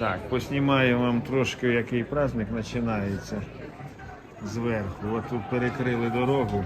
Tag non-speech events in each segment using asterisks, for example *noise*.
Так, поснімаю вам трошки, який праздник починається зверху. От тут перекрили дорогу.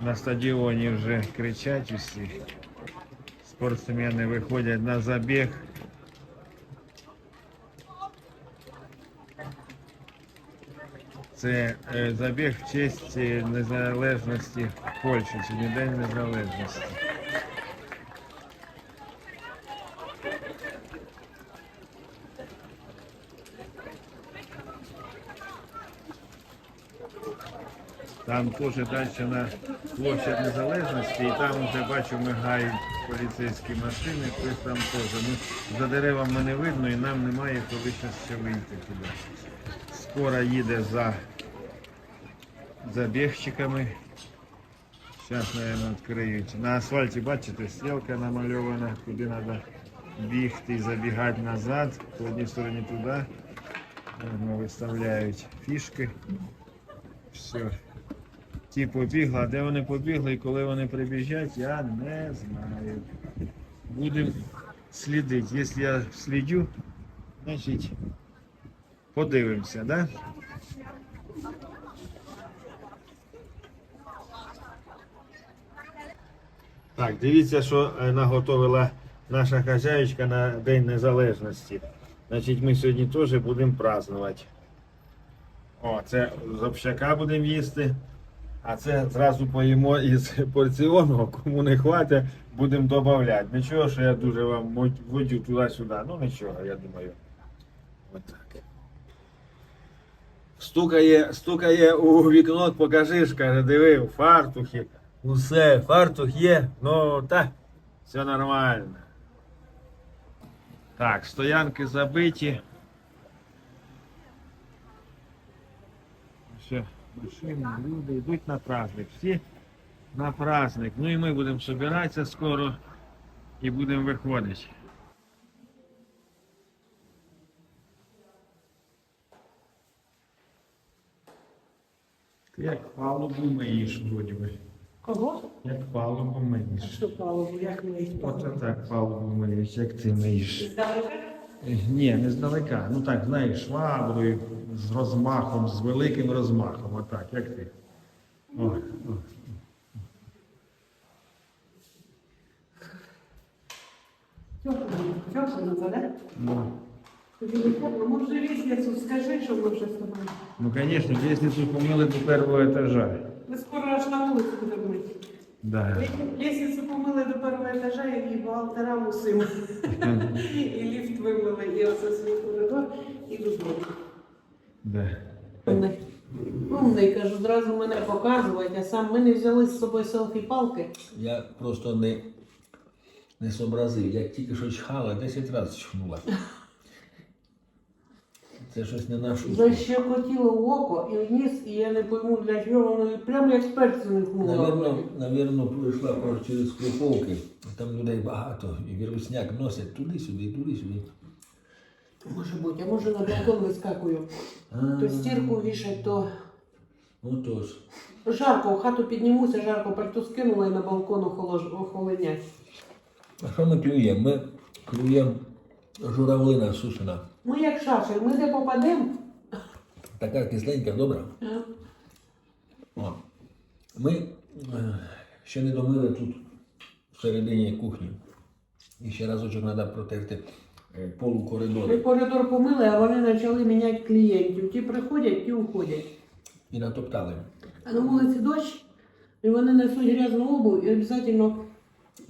На стадіоні вже кричать усі. Спортсмени виходять на забіг. Це е, забіг в честь е, незалежності Польщі, не День Незалежності. Там теж далі на площадь Незалежності, і там вже бачу мигають поліцейські машини, хтось там теж. Ну, за деревами не видно і нам немає коли ще вийти туди. Скоро їде за забігчиками. Зараз, мабуть, відкриють. На асфальті, бачите, стрілка намальована, куди треба бігти і забігати назад. По одній стороні туди. Виставляють фішки. Все. Ті побігли, а де вони побігли і коли вони прибіжать, я не знаю. Будемо слідити. Якщо я слідю, значить подивимося, да? Так, дивіться, що е, наготовила наша хазяїчка на День Незалежності. Значить, ми сьогодні теж будемо празднувати. О, це з общака будемо їсти. А це зразу поїмо із порціонного, кому не хватить, будемо додавати. Нічого, що я дуже вам водю туди-сюди. Ну нічого, я думаю. Отак. Стукає, стукає у вікно, покажи, каже, диви, фартухи. Усе, фартух є, ну так, все нормально. Так, стоянки забиті. Все, машини, люди йдуть на праздник. Всі на праздник. Ну і ми будемо збиратися скоро і будемо виходити. Ти як палубу миєш, вроді би. Кого? Як палубу миєш. Що паливу, як ми їх От так палубу миєш, як ти миєш. Ні, не здалека. Ну так, знаєш, шваброю, з розмахом, з великим розмахом. Отак, як ти. О, о. Тьоша назаде? Ну, Тобі не тепло? Може лісницю скажи, що ми вже з тобою. ну, звісно, лестницю помили до першого етажа. Ми скоро аж на вулицю будемо мити. Да. Лісницю помили до першого етажа, і бухгалтера мусимо. *laughs* І ліфт вимили, і оце свій коридор, і додому. Да. Умний, кажу, зразу мене показувати, а сам ми не взяли з собою селфі-палки. Я просто не, не зобразив. Як тільки що чхала, 10 разів чхнула. Це щось не на шутку. Защекотіло в око і вниз, і я не пойму для чого воно прямо як перцю не Навірно, навірно, пройшла через Клоповки. Там людей багато, і вірусняк носять туди-сюди, туди-сюди. Може бути, а може на балкон вискакую. То стірку вішать, то Отож. жарко, в хату піднімуся, жарко пальто скинула і на балкон охолож- охоленять. А що ми клюємо? Ми клюємо журавлина сушена. Ми як шашель, ми де попадемо. Така кисленька, добра. О. Ми е, ще не домили тут всередині кухні. І ще разочок треба протерти Ми коридору. коридор помили, а вони почали міняти клієнтів. Ті приходять, ті уходять. І натоптали. А на вулиці дощ, і вони несуть грязну обувь і обов'язково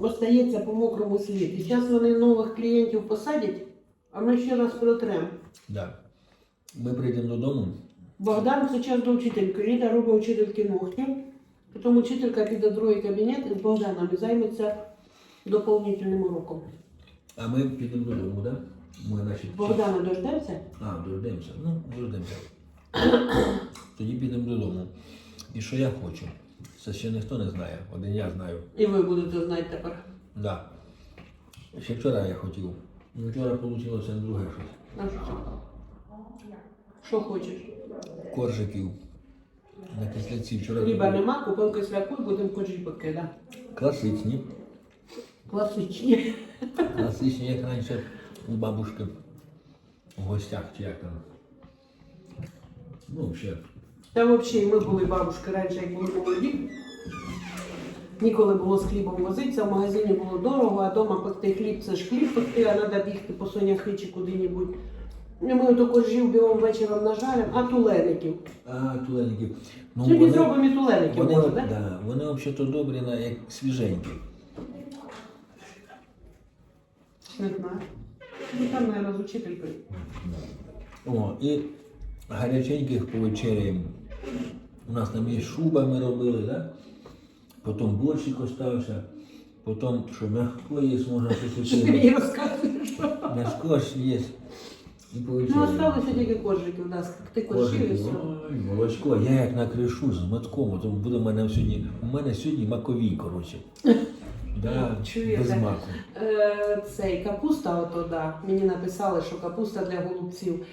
остається по мокрому слід. І зараз вони нових клієнтів посадять, а ми ще раз протремо. Да. Ми прийдемо додому. Богдан зараз до вчительки. Ліда робить вчительки ногті. Потім вчителька піде в другий кабінет і з Богданом і займеться доповнительним уроком. А ми підемо додому, да? Ми наші Богдана дождемося? А, дождемося. Ну, дождемося. Тоді підемо додому. І що я хочу? Це ще ніхто не знає. Один я знаю. І ви будете знати тепер. Да. Ще вчора я хотів. Ну, Вчора вийшло друге щось. А що? Що хочеш? Коржиків. На кисляці вчора. Хліба нема, купив кисляку і будемо коджіпики, да. Класичні. Класичні. Класичні, як раніше у бабушки в гостях чи як там. Ну, ще. Та взагалі ми були бабушки раніше, як були молоді. Ніколи було з хлібом возитися, в магазині було дорого, а вдома пекти хліб це ж хліб пекти, а треба бігти по соняхи чи куди-небудь. Ми ото коржів білим вечором нажаримо, а тулеників. А, тулеників. Ну, Сьогодні зробимо і тулеників, може, да? так? вони взагалі добрі, як свіженькі. Не знаю. Ну там, мабуть, з учителькою. О, і гаряченьких повечеряємо. У нас там є шуба, ми робили, да? потім борщик остався, потім, що м'яко є, можна щось Що ти мені розказуєш? М'яско ж є. І Ну, повечеряємо. осталося тільки коржики у нас. Ти коржів і Кожен, все. ой, молочко, я як накришу з метком, то буде в мене сьогодні. У мене сьогодні макові, коротше. Да, Чуєте? без маку. Е, цей капуста, ото да. Мені написали, що капуста для голубців.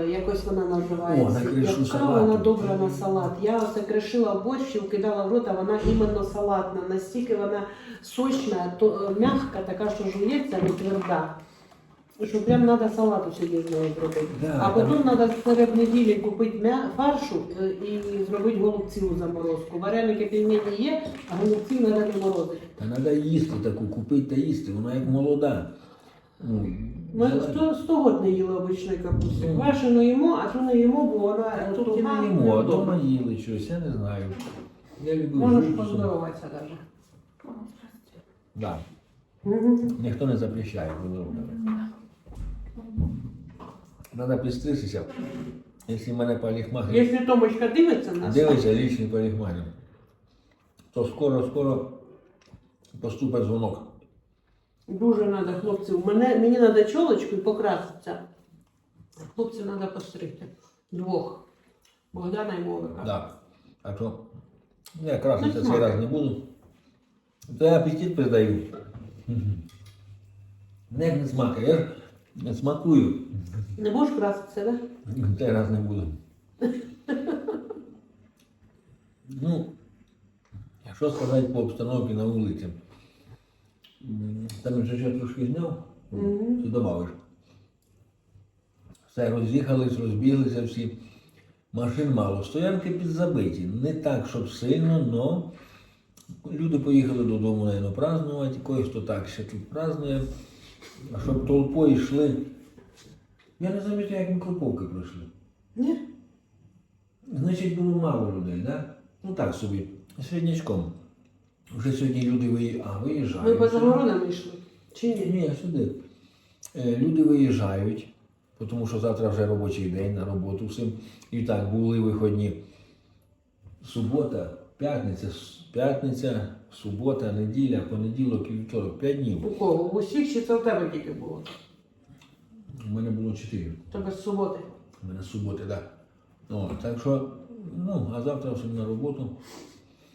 Е, якось вона називається. О, на Яка салату. вона добра на салат. Я оце кришила в борщ вкидала в рот, а вона іменно салатна. Настільки вона сочна, то м'ягка, м'яка, така, що жується, не тверда. Що прям треба салату нею зробити. Да, а потім треба серед неділі купити фаршу і зробити голубців у заморозку. Вареники пельмені є, а голубців треба доморозити. Та треба їсти таку, купити та їсти, вона як молода. Ну, Ми зелена. сто, сто год не їли обичної капусти. Мгм. Квашену їмо, а ту не їмо, бо вона Тут не їмо, а вдома їли щось, я не знаю. Я люблю Можеш жуйку. поздороватися навіть. Да. Ніхто не запрещає поздоровувати. Треба підстригтися. Якщо мене парикмахер Якщо Томочка дивиться нас, дивиться лічний парикмахер, то скоро-скоро поступить дзвонок. дуже треба хлопців. Мене, мені треба чолочку і покраситися. Хлопців треба постригти. Двох. Богдана і Мовика. Да. Так що я краситися Ну, цей раз не буду. То я апетит передаю. Не, не не смакую. Не будеш краситися, так? Да? Цей раз не буду. ну, що сказати по обстановці на вулиці? Там вже ще трошки зняв, ти добавиш. Все, роз'їхались, розбіглися всі. Машин мало, стоянки підзабиті. Не так, щоб сильно, но люди поїхали додому, наверное, празднувати, когось то так ще тут празднує. А щоб толпою йшли. Я не замітив, як мікрополки пройшли. Ні? Значить, було мало людей, да? Ну так собі, середнячком. Вже сьогодні люди виїжджають. А, виїжджають. Ми по загородам йшли. Чи ні? Ні, сюди. Е, Люди виїжджають, тому що завтра вже робочий день на роботу всім. І так, були виходні. Субота, п'ятниця, п'ятниця, субота, неділя, понеділок і вівторок. П'ять днів. У кого? У усіх чи це у тебе тільки було? У мене було чотири. Тебе з суботи. У мене з суботи, так. Да. О, так що, ну, а завтра всім на роботу.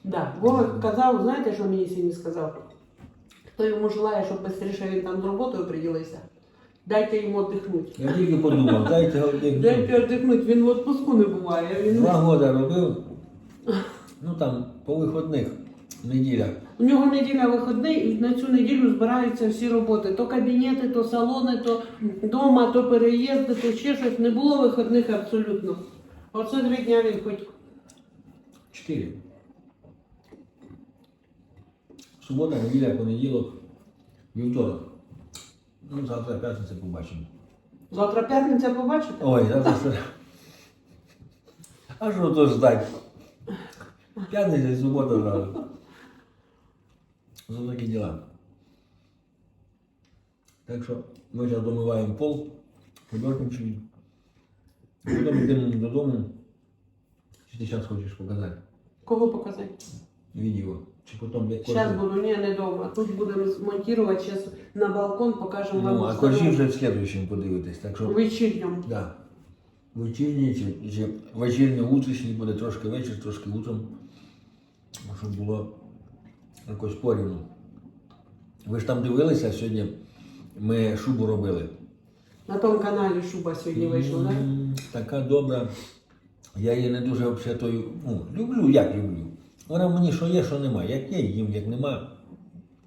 Да. Вова казав, знаєте, що мені сьогодні сказав? Хто йому желає, щоб швидше він там з роботою приділився, дайте йому віддихнути. Я тільки подумав, дайте *laughs* один. Дайте віддихнути, він в відпуску не буває. Він... Два роки робив, ну там по виходних неділя. У нього неділя вихідний, і на цю неділю збираються всі роботи. То кабінети, то салони, то дома, то переїзди, то ще щось. Не було вихідних абсолютно. Оце три дня він хоч. Чотири. Субота, неділя, понеділок, вівторок. Ну, завтра п'ятниця побачимо. Завтра п'ятниця побачите? Ой, завтра. А що то ждать? П'ятниця і субота зразу. За такі діла. Так що ми зараз домиваємо пол, художничий. Потім йдемо додому. Чи ти зараз хочеш показати Кого показати? відео? Чи потім як Зараз буду, ні, не довго. Тут будемо змонтувати, зараз на балкон покажемо вам. Ну, а коржі вже в слідуючому подивитесь. Так що Вечірньому. Да. Вечірній чи, чи вечірньо утрішній буде трошки вечір, трошки утром. Щоб було якось порівну. Ви ж там дивилися сьогодні, ми шубу робили. На тому каналі Шуба сьогодні вийшла, так? Така добра. Я її не дуже взагалі тою, ну, люблю, як люблю. Вона мені що є, що нема. Як є, їм, як нема.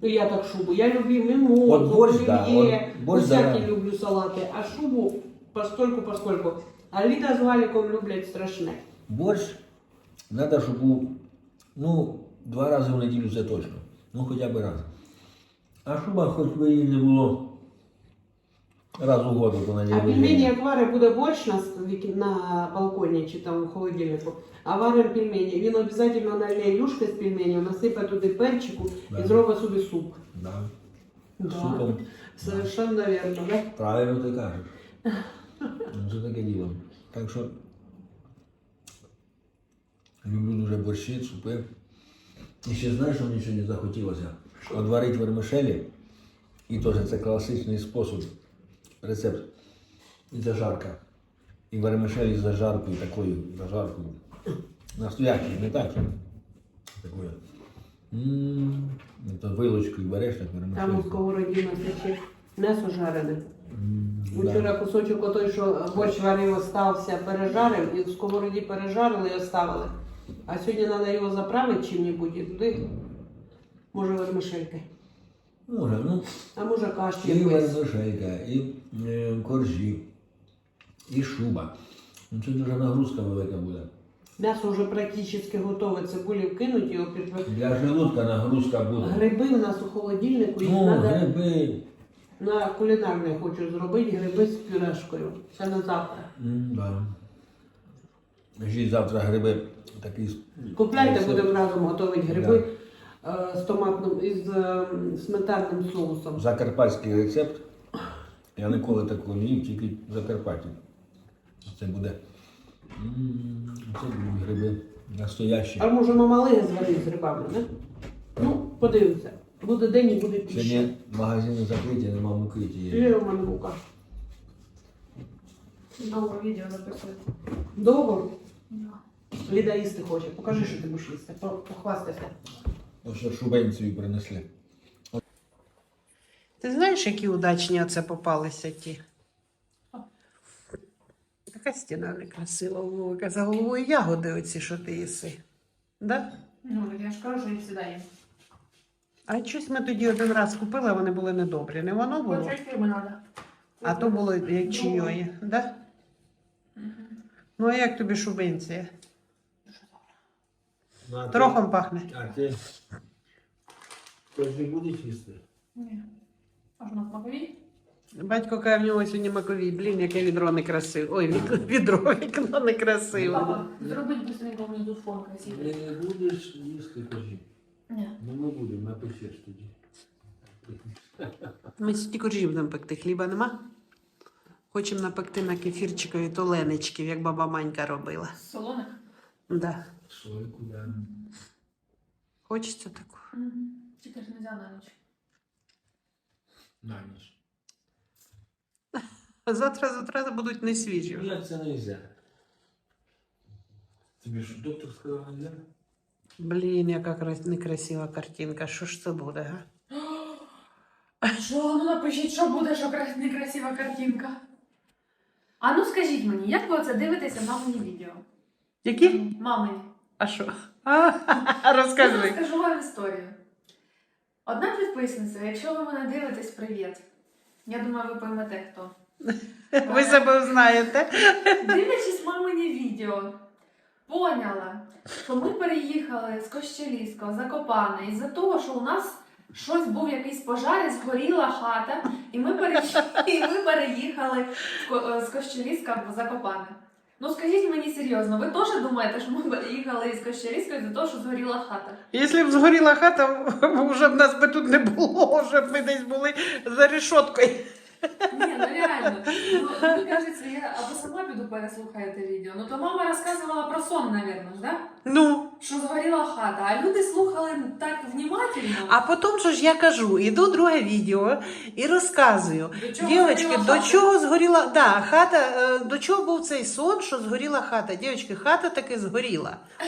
Ну, я так шубу. Я люблю мимозу, От борщ, да, олів'є, от борщ, всякі да. люблю салати, а шубу постольку поскольку. А Ліда з Валіком люблять страшне. Борщ треба, щоб був ну, два рази в неділю це точно. Ну хоча б раз. А шуба, хоч би її не було раз у году, то на А ній пельмені, як варить буде борщ на, віки- на балконі чи там в холодильнику, а варить пельмені, він обов'язково налє юшки з пельменів, насипе туди перчику Да. і зробить собі суп. Да. Да. Супом. Совершенно верно, да? Правильно ти кажеш. Ну, Це таке діло. Так що люблю дуже борщі, супи. І ще знаєш, що мені сьогодні захотілося? Одварити вермишелі. І теж це класичний спосіб, рецепт. І зажарка. І вермишелі з зажаркою, такою зажаркою. Настоящою, не так, такою. То вилочкою береш так Там у сковороді ще м'ясо жарене. Вчора кусочок отой, що борщ варив, остався, пережарив, і в сковороді пережарили і оставили. А сьогодні треба його заправити чим-небудь і туди. Може вермишельки. Може, ну, А може каші і якоїсь. вермишелька, і е, коржі, і шуба. Ну, це дуже нагрузка велика буде. М'ясо вже практично готове, цибулі вкинуть його під Для желудка нагрузка буде. Гриби в нас у холодильнику, їх Ну, треба гриби. на кулінарне хочу зробити гриби з пюрешкою. Це на завтра. М, да. Жіть завтра гриби такі. Купляйте, будемо разом готувати гриби е, з томатним із е, сметанним соусом. Закарпатський рецепт. Я ніколи такого не їв, тільки в Закарпатті. Це буде. м, Це будуть гриби настоящі. А може мамалиги зварити з грибами, не? Ну, подивимося. Буде день і буде піща. Сьогодні магазини закриті, нема муки тієї. Є у мене мука. Довго відео записувати. Довго? Да. Ліда їсти хоче. Покажи, що ти будеш їсти. По- Похвастайся. Ось що шубенцію принесли. Ти знаєш, які удачні оце попалися ті? Така стіна некрасива, велика. За головою ягоди оці, що ти їси. Да? Ну, я ж кажу, що їх сюди є. А щось ми тоді один раз купили, а вони були недобрі. Не воно було? Фірми треба. А то було як чийої, да? Ну а як тобі шубенція? Трохом пахне. А ти не будеш їсти? Ні. Аж на смакові? Батько каже, в нього сьогодні маковій. Блін, яке відро некрасиве. Ой, від- відро, вікно некрасиве. Папа, зробить быстренько внизу фон красивий. Не будеш їсти, кажи. Ні. Ну ми будемо, напишеш тоді. Ми сьогодні коржі будемо пекти, хліба нема. Хочемо напекти на кефірчикові толенечків, як баба Манька робила. Солоних? Да. Сольку, да. Хочеться таку. Тільки ж не взяла на ніч. На ніч. А завтра завтра будуть не свіжі. Як це не можна? Тобі що, доктор сказав, не можна? Блін, яка крас- некрасива картинка. Що ж це буде, га? *gasps* Що? Ну напишіть, що буде, що некрасива картинка. А ну скажіть мені, як ви оце дивитеся мамині відео? Які? Мамині. А що? А, *laughs* Я розкажи. розкажу вам історію. Одна підписниця, якщо ви мене дивитесь, привіт. Я думаю, ви поймете хто. *laughs* Ви себе знаєте. Дивлячись мамині відео, поняла, що ми переїхали з Кощелівського, Закопане, із-за того, що у нас щось був якийсь пожар, і згоріла хата, і ми, пере... *laughs* і ми переїхали з Кощерізка е, з в Закопане. Ну скажіть мені серйозно, ви теж думаєте, що ми переїхали із Кощелівська із-за того, що згоріла хата? Якщо б згоріла хата, *laughs* вже б нас би тут не було, вже б ми десь були за решоткою. Ні, ну реально. Ну, ви *laughs* кажете, я або сама піду переслухаю те відео. Ну то мама розказувала про сон, напевно, ж, да? Ну, Що згоріла хата, а люди слухали так внимательно. а потім що ж я кажу, іду друге відео і розказую. До чого згоріла до хата? чого згоріла да, хата, е, до чого був цей сон, що згоріла хата? Дівчатки, хата таки згоріла. *laughs*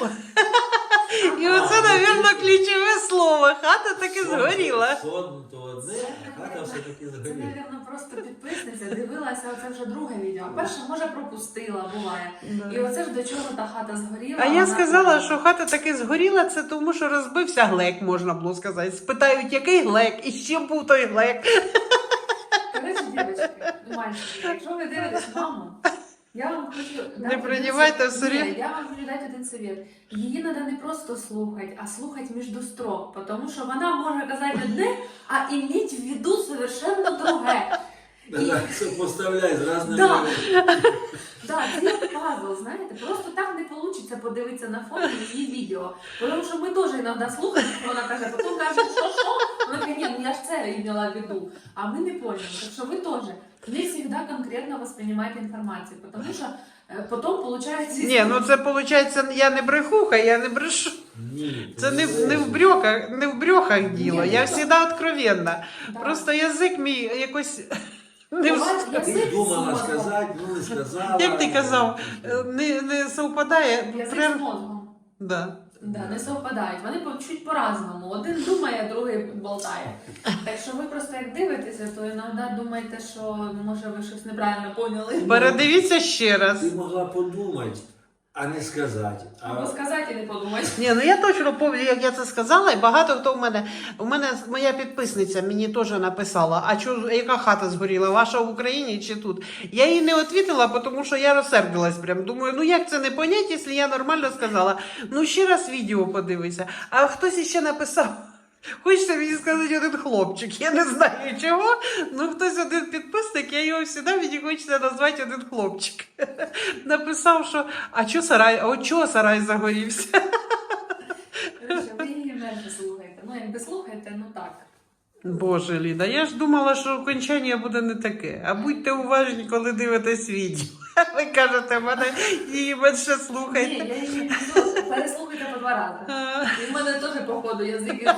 І оце, мабуть, ключове слово. Хата таки згоріла. Сон, то одне, а хата все-таки Це, згоріла. мабуть, просто підписниця дивилася оце вже друге відео. а Перше, може, пропустила, буває. І оце ж до чого та хата згоріла. А я вона сказала, що хата таки згоріла, це тому, що розбився глек, можна було сказати. Спитають, який глек, і ще був той глек. Коротше, дівчатки, мальчики, якщо ви дивитесь маму, я вам хочу Не дати один совет. всерйоз. Я вам хочу дати один совет. Її треба не просто слухати, а слухати між строк, тому що вона може казати одне, а іметь в виду совершенно друге. І- Сопоставляй з разними. Да. Так, це як пазл, знаєте, просто так не вийде подивитися на фоні її відео. Тому що ми теж іноді слухаємо, вона каже, потім каже, що що? Вона каже, ні, ну я ж це імела в виду. А ми не поняли. Так що ви теж не завжди конкретно восприймаєте інформацію, тому що е, потім виходить... Ні, ну це виходить, я не брехуха, я не брешу. Ні, Це не, ти не в брьохах, не в брьохах діло. Ні, Я ну, завжди откровенна. Да. Просто язик мій якось не в- Ти Язик думала мозгом. сказати, ну не сказала. як ти казав, е, не, не совпадає. Язик з Прям, мозгом. да. Да, не совпадають. Вони по- чуть по-разному. Один думає, другий болтає. Так що ви просто як дивитеся, то іноді думаєте, що ну, може ви щось неправильно поняли. Передивіться ще раз. Ти могла подумати, а не сказати. Або А сказати і не подумати. Ні, ну я точно пам'ятаю, як я це сказала, і багато хто в мене. У мене моя підписниця мені теж написала, а чо, яка хата згоріла, ваша в Україні чи тут? Я їй не відповіла, тому що я розсердилась прям. Думаю, ну як це не понять, якщо я нормально сказала. Ну ще раз відео подивися. А хтось іще написав. Хочеться мені сказати один хлопчик. Я не знаю чого. Ну хтось один підписник, я його завжди мені хочеться назвати один хлопчик. *laughs* Написав, що а чо сарай, а от чого сарай загорівся? Ви її менше слухаєте. Ну, якби слухаєте, ну так. Боже, Ліда, я ж думала, що окончання буде не таке. А будьте уважні, коли дивитесь відео. *laughs* Ви кажете, мене її менше Ні, я її кажу, переслухайте по два рази. І в мене теж, походу, язик із-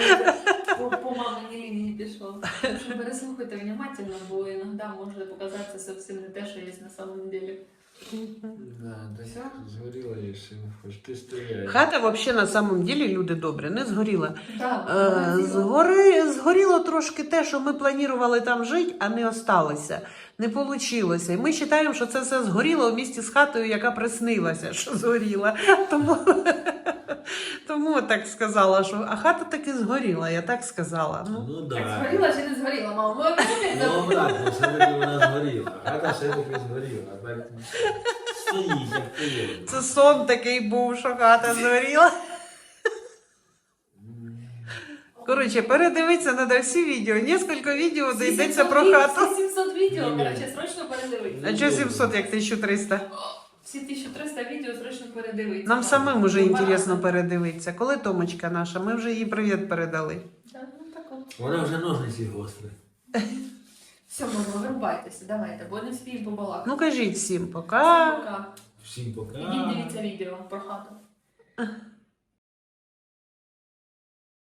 із- по, по маминій лінії пішов. Так що переслухайте внимательно, бо іноді може показатися зовсім не те, що є на самом деле. Да, так Всё? згоріла і що хоч ти стріляєш. Хата взагалі на самом деле, люди добрі, не згоріла. Да, Е, згори, згоріло трошки те, що ми планували там жити, а не осталося. Не вийшло. І ми вважаємо, що це все згоріло в місті з хатою, яка приснилася, *laughs* що згоріла. Тому, *laughs* тому так сказала, що а хата таки згоріла, я так сказала. Ну, Ну Так згоріла чи не згоріла, мама? Ми. Ну так, ну все-таки вона згоріла. Хата все-таки згоріла. Так стоїть, як ти це сон такий був, що хата згоріла. Коротше, передивитися треба всі відео. Несколько відео, де йдеться про хату. 700 відео, коротше, срочно передивитися. А чого 700, як 1300? Всі 1300 відео срочно передивитися. Нам самим уже інтересно передивитися. Коли Томочка наша? Ми вже їй привіт передали. Да, ну, так от. Вона вже ножниці гострі. *laughs* Все, мама, вирубайтеся, давайте, бо не вспіємо побалакати. Ну кажіть всім Всім пока. пока. Всім пока. Ідіть дивіться відео про хату.